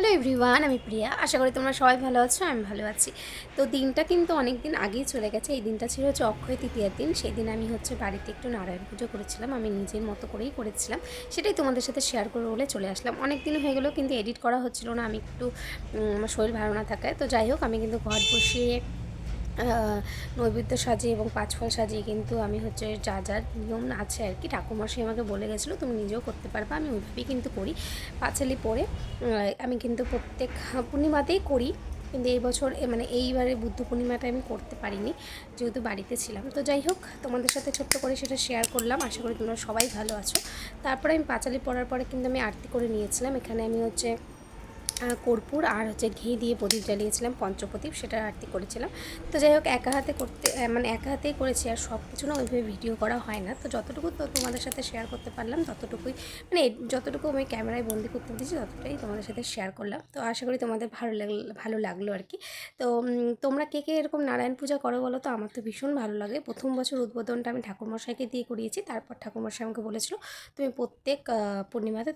Hello everyone, আমি প্রিয়া। আশা করি তোমরা সবাই ভালো আছো, আমি ভালো আছি। তো দিনটা কিন্তু অনেক দিন আগেই চলে গেছে। এই দিনটা ছিল হচ্ছে অক্ষয় তৃতীয়ার দিন। সেই দিন আমি হচ্ছে বাড়িতে একটু নারায়ণ পুজো করেছিলাম। আমি নিজের মতো করেই করেছিলাম। সেটাই তোমাদের সাথে শেয়ার করব বলে চলে আসলাম। অনেক দিন হয়ে গেলো কিন্তু এডিট করা হচ্ছিল না। আমি একটু আমার শরীর ভালো না থাকায়। তো যাই হোক, আমি কিন্তু ঘর বসিয়ে নৈবেদ্য সাজিয়ে এবং পাঁচফল সাজিয়ে কিন্তু আমি হচ্ছে যা যা নিয়ম আছে আর কি, ঠাকুরমশাই আমাকে বলে গেছিল, তুমি নিজেও করতে পারবে, আমি ওইভাবেই কিন্তু করি। পাঁচালি পরে আমি কিন্তু প্রত্যেক পূর্ণিমাতেই করি, কিন্তু এই বছর মানে এইবারে বুদ্ধ পূর্ণিমাটা আমি করতে পারিনি, যেহেতু বাড়িতে ছিলাম। তো যাই হোক, তোমাদের সাথে ছোট্ট করে সেটা শেয়ার করলাম, আশা করি তোমরা সবাই ভালো আছো। তারপরে আমি পাঁচালি পড়ার পরে কিন্তু আমি আরতি করে নিয়েছিলাম, এখানে আমি হচ্ছে কর্পূর আর হচ্ছে ঘি দিয়ে প্রদীপ জ্বালিয়েছিলাম, পঞ্চপ্রদীপ সেটা আরতি করেছিলাম। তো যাই হোক, একা হাতে করতে মানে একা হাতেই করেছি আর সব কিছু না ওইভাবে ভিডিও করা হয় না। তো যতটুকু তো তোমাদের সাথে শেয়ার করতে পারলাম, ততটুকুই মানে যতটুকু আমি ক্যামেরায় বন্দি করতে দিয়েছি ততটাই তোমাদের সাথে শেয়ার করলাম। তো আশা করি তোমাদের ভালো লাগল ভালো লাগল আর কি। তো তোমরা কে কে এরকম নারায়ণ পূজা করো বলো তো? আমার তো ভীষণ ভালো লাগে। প্রথম বছর উদ্বোধনটা আমি ঠাকুরমশাইকে দিয়ে করিয়েছি, তারপর ঠাকুরমশাই আমাকে বলেছিল, তুমি প্রত্যেক পূর্ণিমাতে